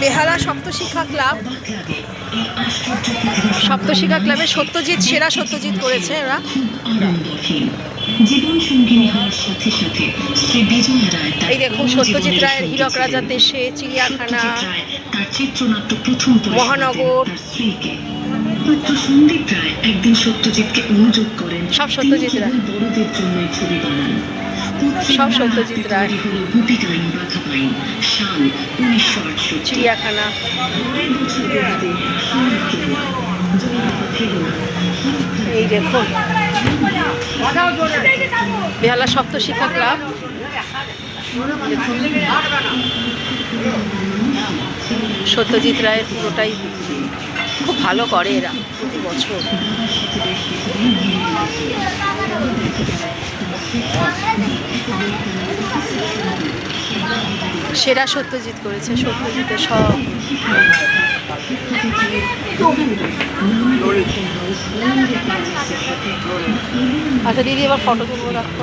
বেহালা সপ্তশিক্ষা club সপ্তশিক্ষা ক্লাবে সত্যজিৎ, সেরা সত্যজিৎ করেছে এরা এই দেখুন, সত্যজিৎ রায়ের হীরক। রাজার দেশে চিড়িয়াখানা, মহানগর। সব সত্যজিৎ রায়। বড়দের জন্য ছবি বানান সব সত্যজিৎ রায়। চিড়িয়াখানা। এই দেখুন বেহালা সপ্তশিক্ষা ক্লাব। সত্যজিৎ রায়ের পুরোটাই খুব ভালো করে এরা প্রতি বছর। সেরা সত্যজিৎ করেছে সত্যজিতের সব। আচ্ছা দিদি এবার ফটো তুলবো রাখো